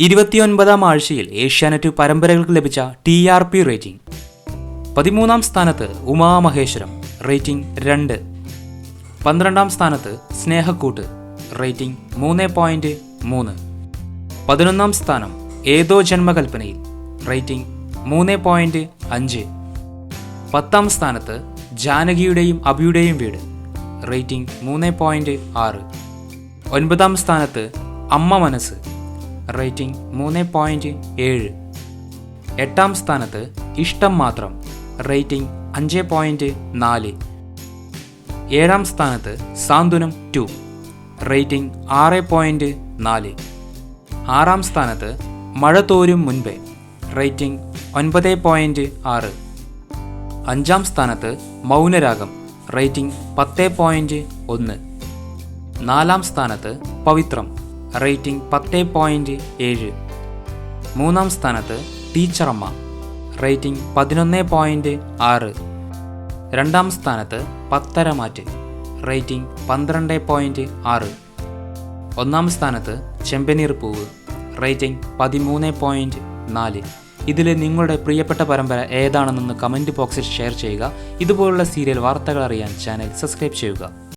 ഇരുപത്തിയൊൻപതാം ആഴ്ചയിൽ ഏഷ്യാനെറ്റ് പരമ്പരകൾക്ക് ലഭിച്ച T R P rating. പതിമൂന്നാം സ്ഥാനത്ത് ഉമാമഹേശ്വരം റേറ്റിംഗ് രണ്ട്. പന്ത്രണ്ടാം സ്ഥാനത്ത് സ്നേഹക്കൂട്ട് റേറ്റിംഗ് മൂന്ന് പോയിന്റ് മൂന്ന്. പതിനൊന്നാം സ്ഥാനം ഏതോ ജന്മകൽപ്പനയിൽ റേറ്റിംഗ് മൂന്ന് പോയിന്റ് അഞ്ച്. പത്താം സ്ഥാനത്ത് ജാനകിയുടെയും അബിയുടെയും വീട് റേറ്റിംഗ് മൂന്ന് പോയിന്റ് ആറ്. ഒൻപതാം സ്ഥാനത്ത് അമ്മ മനസ്സ് റേറ്റിംഗ് മൂന്ന് പോയിന്റ് ഏഴ്. എട്ടാം സ്ഥാനത്ത് ഇഷ്ടം മാത്രം റേറ്റിംഗ് അഞ്ച് പോയിന്റ് നാല്. ഏഴാം സ്ഥാനത്ത് സാന്ത്വനം ടു റേറ്റിംഗ് ആറ് പോയിന്റ് നാല്. ആറാം സ്ഥാനത്ത് മഴ തോരും മുൻപേ റേറ്റിംഗ് ഒൻപത് പോയിന്റ് ആറ്. അഞ്ചാം സ്ഥാനത്ത് മൗനരാഗം റേറ്റിംഗ് പത്ത് പോയിന്റ് ഒന്ന്. നാലാം സ്ഥാനത്ത് പവിത്രം റേറ്റിംഗ് പത്ത് പോയിന്റ് ഏഴ്. മൂന്നാം സ്ഥാനത്ത് ടീച്ചറമ്മ റേറ്റിംഗ് പതിനൊന്ന് പോയിന്റ് ആറ്. രണ്ടാം സ്ഥാനത്ത് പത്തരമാറ്റ് റേറ്റിംഗ് പന്ത്രണ്ട് പോയിന്റ് ആറ്. ഒന്നാം സ്ഥാനത്ത് ചെമ്പനീർ പൂവ് റേറ്റിംഗ് പതിമൂന്ന് പോയിന്റ് നാല്. ഇതിൽ നിങ്ങളുടെ പ്രിയപ്പെട്ട പരമ്പര ഏതാണെന്നൊന്ന് കമന്റ് ബോക്സിൽ ഷെയർ ചെയ്യുക. ഇതുപോലുള്ള സീരിയൽ വാർത്തകൾ അറിയാൻ ചാനൽ സബ്സ്ക്രൈബ് ചെയ്യുക.